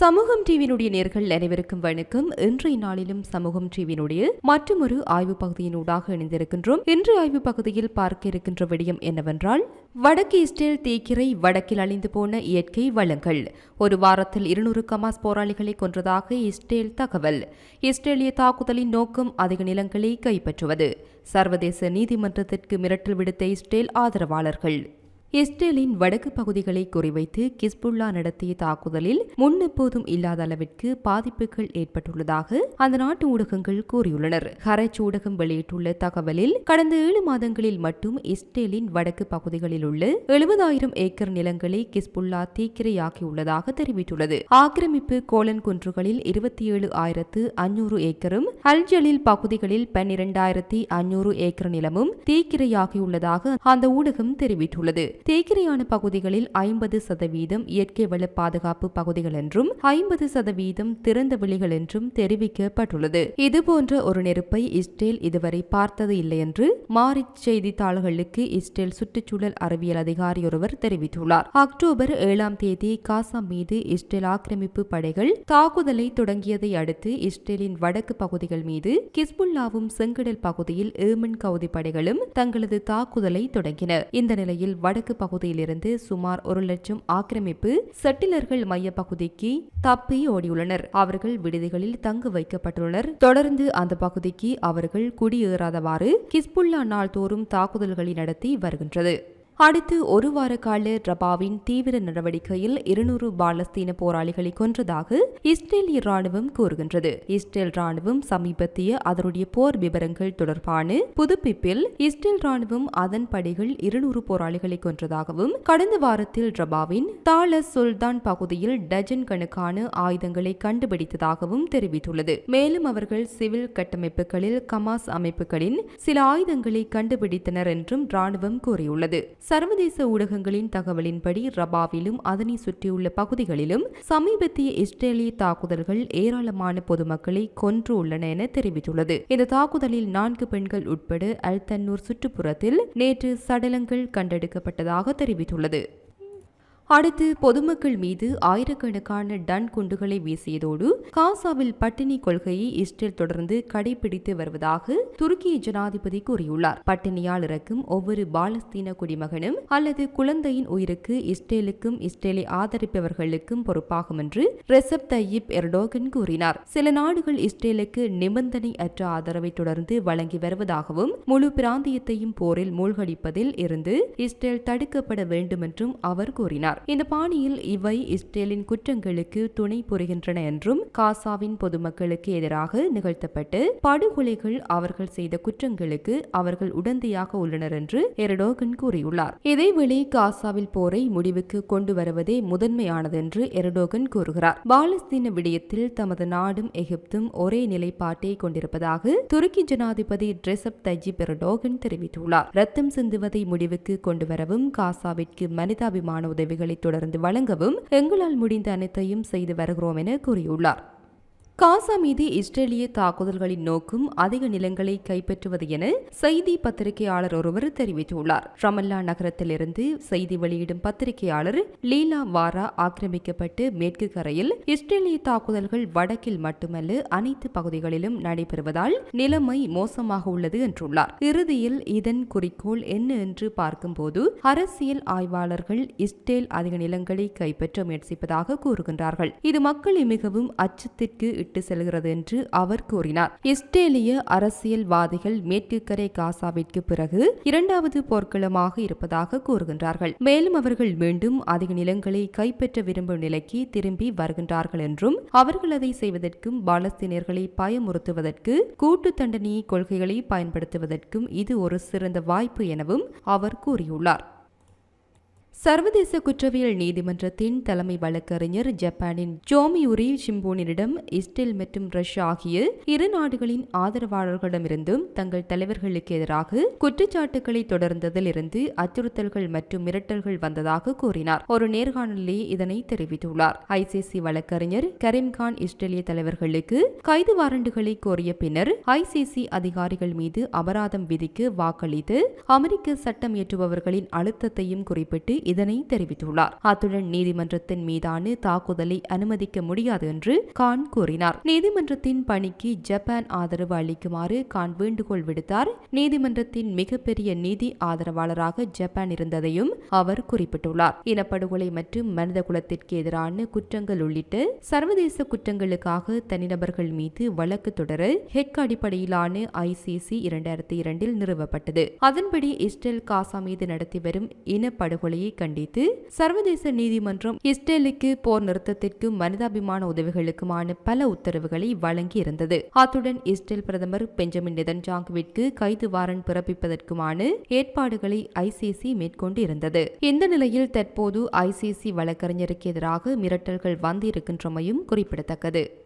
சமூகம் டிவியினுடைய நேர்கள் அனைவருக்கும் வணக்கம். இன்றைய நாளிலும் சமூகம் டிவியினுடைய மற்றொரு ஆய்வு பகுதியினூடாக இணைந்திருக்கின்றோம். இன்றைய ஆய்வு பகுதியில் பார்க்க இருக்கின்ற விடயம் என்னவென்றால் வடக்கு இஸ்ரேல் தேக்கிரை வடக்கில் அழிந்து போன இயற்கை வளங்கள். ஒரு வாரத்தில் இருநூறு கமாஸ் போராளிகளை கொன்றதாக இஸ்ரேல் தகவல். இஸ்ரேலிய தாக்குதலின் நோக்கம் அதிக நிலங்களை கைப்பற்றுவது. சர்வதேச நீதிமன்றத்திற்கு மிரட்டல் விடுத்த இஸ்ரேல் ஆதரவாளர்கள். இஸ்ரேலின் வடக்கு பகுதிகளை குறிவைத்து கிஸ்புல்லா நடத்திய தாக்குதலில் முன்னெப்போதும் இல்லாத அளவிற்கு பாதிப்புகள் ஏற்பட்டுள்ளதாக அந்த நாட்டு ஊடகங்கள் கூறியுள்ளனர். ஹரச் ஊடகம் வெளியிட்டுள்ள தகவலில் கடந்த ஏழு மாதங்களில் மட்டும் இஸ்ரேலின் வடக்கு பகுதிகளில் உள்ள எழுபதாயிரம் ஏக்கர் நிலங்களை கிஸ்புல்லா தீக்கிரையாக்கியுள்ளதாக தெரிவித்துள்ளது. ஆக்கிரமிப்பு கோலன் குன்றுகளில் இருபத்தி ஏழு ஆயிரத்து அஞ்சூறு ஏக்கரும் அல்ஜலில் பகுதிகளில் பன்னிரண்டாயிரத்தி அஞ்சூறு ஏக்கர் நிலமும் தீக்கிரையாகியுள்ளதாக அந்த ஊடகம் தெரிவித்துள்ளது. தேக்கிரையான பகுதிகளில் ஐம்பது சதவீதம் இயற்கை வள பாதுகாப்பு பகுதிகள் என்றும் ஐம்பது சதவீதம் திறந்த வெளிகள் என்றும் தெரிவிக்கப்பட்டுள்ளது. இதுபோன்ற ஒரு நெருப்பை இஸ்ரேல் இதுவரை பார்த்தது இல்லை என்று மாரிச் செய்தித்தாள்களுக்கு இஸ்ரேல் சுற்றுச்சூழல் அறிவியல் அதிகாரி ஒருவர் தெரிவித்துள்ளார். அக்டோபர் ஏழாம் தேதி காசா மீது இஸ்ரேல் ஆக்கிரமிப்பு படைகள் தாக்குதலை தொடங்கியதை அடுத்து இஸ்ரேலின் வடக்கு பகுதிகள் மீது கிஸ்புல்லாவும் செங்கடல் பகுதியில் ஏமன் கவுதி படைகளும் தங்களது தாக்குதலை தொடங்கின. இந்த நிலையில் வடக்கு பகுதியிலிருந்து சுமார் ஒரு லட்சம் ஆக்கிரமிப்பு செட்டிலர்கள் மைய பகுதிக்கு தப்பி ஓடியுள்ளனர். அவர்கள் விடுதிகளில் தங்க வைக்கப்பட்டுள்ளனர். தொடர்ந்து அந்த பகுதிக்கு அவர்கள் குடியேறாதவாறு கிஸ்புல்லா நாள்தோறும் தாக்குதல்களை நடத்தி வருகின்றது. அடுத்து ஒரு வார கால ரபாவின் தீவிர நடவடிக்கையில் இருநூறு பாலஸ்தீன போராளிகளை கொன்றதாக இஸ்ரேலிய ராணுவம் கூறுகின்றது. இஸ்ரேல் ராணுவம் சமீபத்திய அதனுடைய போர் விவரங்கள் தொடர்பான புதுப்பிப்பில் இஸ்ரேல் ராணுவம் அதன் படைகள் இருநூறு போராளிகளை கொன்றதாகவும் கடந்த வாரத்தில் ரபாவின் தால சுல்தான் பகுதியில் டஜன் கணக்கான ஆயுதங்களை கண்டுபிடித்ததாகவும் தெரிவித்துள்ளது. மேலும் அவர்கள் சிவில் கட்டமைப்புகளில் கமாஸ் அமைப்புகளின் சில ஆயுதங்களை கண்டுபிடித்தனர் என்றும் ராணுவம் கூறியுள்ளது. சர்வதேச ஊடகங்களின் தகவலின்படி ரபாவிலும் அதனை சுற்றியுள்ள பகுதிகளிலும் சமீபத்திய இஸ்ரேலிய தாக்குதல்கள் ஏராளமான பொதுமக்களை கொன்று உள்ளன என தெரிவித்துள்ளது. இந்த தாக்குதலில் நான்கு பெண்கள் உட்பட அல்தன்னூர் சுற்றுப்புறத்தில் நேற்று சடலங்கள் கண்டெடுக்கப்பட்டதாக தெரிவித்துள்ளது. அடுத்து பொதுமக்கள் மீது ஆயிரக்கணக்கான டன் குண்டுகளை வீசியதோடு காசாவில் பட்டினி கொள்கையை இஸ்ரேல் தொடர்ந்து கடைபிடித்து வருவதாக துருக்கிய ஜனாதிபதி கூறியுள்ளார். பட்டினியால் இறக்கும் ஒவ்வொரு பாலஸ்தீன குடிமகனும் அல்லது குழந்தையின் உயிருக்கு இஸ்ரேலுக்கும் இஸ்ரேலை ஆதரிப்பவர்களுக்கும் பொறுப்பாகும் என்று ரெசப் தையிப் எர்டோகன் கூறினார். சில நாடுகள் இஸ்ரேலுக்கு நிபந்தனை அற்ற ஆதரவை தொடர்ந்து வழங்கி வருவதாகவும் முழு பிராந்தியத்தையும் போரில் மூழ்கடிப்பதில் இருந்து இஸ்ரேல் தடுக்கப்பட வேண்டும் என்றும் அவர் கூறினார். இந்த பாணியில் இவை இஸ்ரேலின் குற்றங்களுக்கு துணை புரிகின்றன என்றும் காசாவின் பொதுமக்களுக்கு எதிராக நிகழ்த்தப்பட்டு படுகொலைகள் அவர்கள் செய்த குற்றங்களுக்கு அவர்கள் உடந்தையாக உள்ளனர் என்று எரடோகன் கூறியுள்ளார். இதேவேளை காசாவில் போரை முடிவுக்கு கொண்டு வருவதே முதன்மையானதென்று எரடோகன் கூறுகிறார். பாலஸ்தீன விடயத்தில் தமது நாடும் எகிப்தும் ஒரே நிலைப்பாட்டை கொண்டிருப்பதாக துருக்கி ஜனாதிபதி ட்ரெசப் தஜிப் எரடோகன் தெரிவித்துள்ளார். ரத்தம் சிந்துவதை முடிவுக்கு கொண்டு வரவும் காசாவிற்கு மனிதாபிமான உதவிகள் தொடர்ந்து வழங்கவும் எங்களால் முடிந்த அனைத்தையும் செய்து வருகிறோம் என கூறியுள்ளார். காசா மீது இஸ்ரேலிய தாக்குதல்களின் நோக்கம் அதிக நிலங்களை கைப்பற்றுவது என செய்தி பத்திரிகையாளர் ஒருவர் தெரிவித்துள்ளார். ரமல்லா நகரத்திலிருந்து செய்தி வெளியிடும் பத்திரிகையாளர் லீலா வாரா ஆக்கிரமிக்கப்பட்டு மேற்கு கரையில் இஸ்ரேலிய தாக்குதல்கள் வடக்கில் மட்டுமல்ல அனைத்து பகுதிகளிலும் நடைபெறுவதால் நிலைமை மோசமாக உள்ளது என்றுள்ளார். இறுதியில் இதன் குறிக்கோள் என்ன என்று பார்க்கும்போது அரசியல் ஆய்வாளர்கள் இஸ்ரேல் அதிக நிலங்களை கைப்பற்ற முயற்சிப்பதாக கூறுகின்றார்கள். இது மக்களை மிகவும் அச்சத்திற்கு இட்டு செல்கிறது என்று அவர் கூறினார். இஸ்ரேலிய அரசியல்வாதிகள் மேற்குக்கரை காசாவிற்கு பிறகு இரண்டாவது போர்க்களமாக இருப்பதாக கூறுகின்றார்கள். மேலும் அவர்கள் மீண்டும் அதிக நிலங்களை கைப்பற்ற விரும்பும் நிலைக்கு திரும்பி வருகின்றார்கள் என்றும் அவர்கள் அதை செய்வதற்கும் பாலஸ்தீனியர்களை பயமுறுத்துவதற்கு கூட்டு தண்டனையை கொள்கைகளை பயன்படுத்துவதற்கும் இது ஒரு சிறந்த வாய்ப்பு எனவும் அவர் கூறியுள்ளார். சர்வதேச குற்றவியல் நீதிமன்றத்தின் தலைமை வழக்கறிஞர் ஜப்பானின் ஜோமியுரி ஷிம்போனிடம் இஸ்ரேல் மற்றும் ரஷ்யா ஆகிய இரு நாடுகளின் ஆதரவாளர்களிடமிருந்தும் தங்கள் தலைவர்களுக்கு எதிராக குற்றச்சாட்டுகளை தொடர்ந்ததில் இருந்து அச்சுறுத்தல்கள் மற்றும் மிரட்டல்கள் வந்ததாக கூறினார். ஒரு நேர்காணலிலே இதனை தெரிவித்துள்ளார். ஐசிசி வழக்கறிஞர் கரீம்கான் இஸ்ரேலிய தலைவர்களுக்கு கைது வாரண்டுகளை கோரிய பின்னர் ஐசிசி அதிகாரிகள் மீது அபராதம் விதிக்கு வாக்களித்து அமெரிக்க சட்டம் இயற்றுபவர்களின் அழுத்தத்தையும் குறிப்பிட்டு இதனை தெரிவித்துள்ளார். அத்துடன் நீதிமன்றத்தின் மீதான தாக்குதலை அனுமதிக்க முடியாது என்று கான் கூறினார். நீதிமன்றத்தின் பணிக்கு ஜப்பான் ஆதரவு அளிக்குமாறு கான் வேண்டுகோள் விடுத்தார். நீதிமன்றத்தின் மிகப்பெரிய நீதி ஆதரவாளராக ஜப்பான் இருந்ததையும் அவர் குறிப்பிட்டுள்ளார். இனப்படுகொலை மற்றும் மனித குலத்திற்கு எதிரான குற்றங்கள் உள்ளிட்ட சர்வதேச குற்றங்களுக்காக தனிநபர்கள் மீது வழக்கு தொடர ஹெக் அடிப்படையிலான ஐசிசி இரண்டாயிரத்தி இரண்டில் நிறுவப்பட்டது. அதன்படி இஸ்ரேல் காசா மீது நடத்தி வரும் இனப்படுகொலையை கண்டித்து சர்வதேச நீதிமன்றம் இஸ்ரேலுக்கு போர் நிறுத்தத்திற்கும் மனிதாபிமான உதவிகளுக்குமான பல உத்தரவுகளை வழங்கி இருந்தது அத்துடன் இஸ்ரேல் பிரதமர் பெஞ்சமின் நெதன்ஜாங்குவிற்கு கைது வாரண்ட் பிறப்பிப்பதற்குமான ஏற்பாடுகளை ஐசிசி மேற்கொண்டு இருந்தது இந்த நிலையில் தற்போது ஐசிசி வழக்கறிஞருக்கு எதிராக மிரட்டல்கள் வந்திருக்கின்றமையும் குறிப்பிடத்தக்கது.